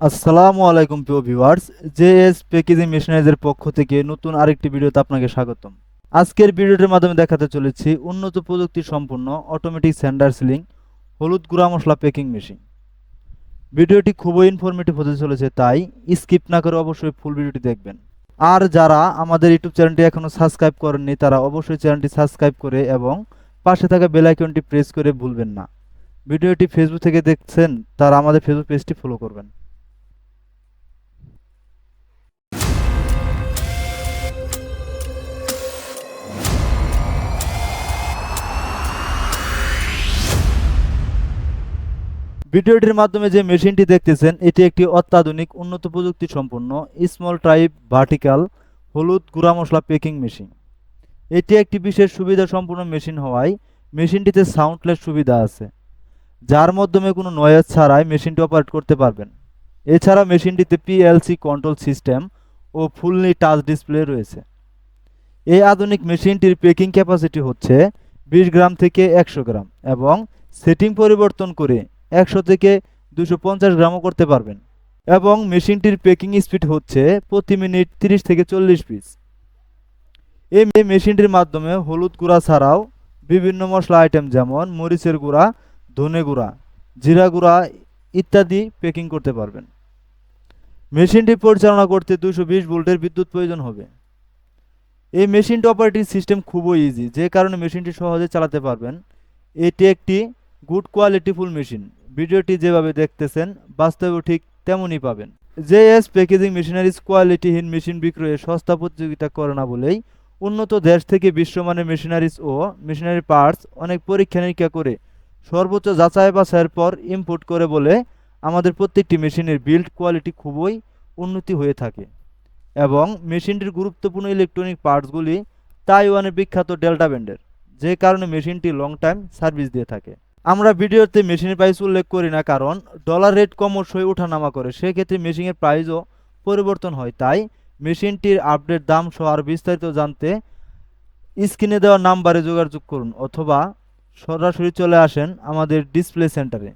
আসসালামু আলাইকুম প্রিয় ভিউয়ার্স জেএস প্যাকেজিং মেশিনারিজের পক্ষ থেকে নতুন আরেকটি ভিডিওতে আপনাকে স্বাগতম। আজকের ভিডিওটির মাধ্যমে দেখাতে চলেছি উন্নত প্রযুক্তি সম্পন্ন অটোমেটিক স্যান্ডার সিলিং হলুদ গুঁড়া মশলা প্যাকিং মেশিন ভিডিওটি খুবই ইনফরমেটিভ হতে চলেছে, তাই স্কিপ না করে অবশ্যই ফুল ভিডিওটি দেখবেন। আর যারা আমাদের ইউটিউব চ্যানেলটি এখনও সাবস্ক্রাইব করেননি, তারা অবশ্যই চ্যানেলটি সাবস্ক্রাইব করে এবং পাশে থাকা বেল আইকনটি প্রেস করে ভুলবেন না। ভিডিওটি ফেসবুক থেকে দেখছেন, তারা আমাদের ফেসবুক পেজটি ফলো করবেন। ভিডিওটির মাধ্যমে যে মেশিনটি দেখতেছেন, এটি একটি অত্যাধুনিক, উন্নত প্রযুক্তি সম্পন্ন স্মল টাইপ ভার্টিক্যাল হলুদ গুঁড়া মশলা পেকিং মেশিন এটি একটি বিশেষ সুবিধা সম্পন্ন মেশিন হওয়ায় মেশিনটিতে সাউন্ডলেস সুবিধা আছে, যার মাধ্যমে কোনো নয়েজ ছাড়াই মেশিনটি অপারেট করতে পারবেন। এছাড়া মেশিনটিতে পিএলসি কন্ট্রোল সিস্টেম ও ফুললি টাচ ডিসপ্লে রয়েছে। এই আধুনিক মেশিনটির পেকিং ক্যাপাসিটি হচ্ছে বিশ গ্রাম থেকে একশো গ্রাম এবং সেটিং পরিবর্তন করে একশো থেকে দুশো পঞ্চাশ গ্রামও করতে পারবেন। এবং মেশিনটির পেকিং স্পিড হচ্ছে প্রতি মিনিট তিরিশ থেকে চল্লিশ পিস। এই মেশিনটির মাধ্যমে হলুদ গুঁড়া ছাড়াও বিভিন্ন মশলা আইটেম যেমন মরিচের গুঁড়া, ধনে গুঁড়া, জিরা গুঁড়া ইত্যাদি পেকিং করতে পারবেন। মেশিনটি পরিচালনা করতে দুশো বিশ ভোল্টের বিদ্যুৎ প্রয়োজন হবে। এই মেশিনটি অপারেটিং সিস্টেম খুবই ইজি যে কারণে মেশিনটি সহজে চালাতে পারবেন। এটি একটি গুড কোয়ালিটিফুল মেশিন ভিডিওটি যেভাবে দেখতেছেন, বাস্তবেও ঠিক তেমনই পাবেন। জেএস প্যাকেজিং মেশিনারিজ কোয়ালিটিহীন মেশিন বিক্রয়ে সস্তা প্রতিযোগিতা করে না বলেই উন্নত দেশ থেকে বিশ্বমানের মেশিনারিজ ও মেশিনারি পার্টস অনেক পরীক্ষা নিরীক্ষা করে সর্বোচ্চ যাচাই বাছাইয়ের পর ইম্পোর্ট করে বলে আমাদের প্রত্যেকটি মেশিনের বিল্ড কোয়ালিটি খুবই উন্নতি হয়ে থাকে। এবং মেশিনটির গুরুত্বপূর্ণ ইলেকট্রনিক পার্টসগুলি তাইওয়ানের বিখ্যাত ডেল্টা ব্যান্ডের, যে কারণে মেশিনটি লং টাইম সার্ভিস দিয়ে থাকে। আমরা ভিডিওতে মেশিনের প্রাইস উল্লেখ করি না কারণ ডলার রেট ক্রমশই ওঠানামা করে। সেক্ষেত্রে মেশিনের প্রাইসও পরিবর্তন হয়। তাই মেশিনটির আপডেট দাম সহ আর বিস্তারিত জানতে স্ক্রিনে দেওয়া নাম্বারে যোগাযোগ করুন অথবা সরাসরি চলে আসেন আমাদের ডিসপ্লে সেন্টারে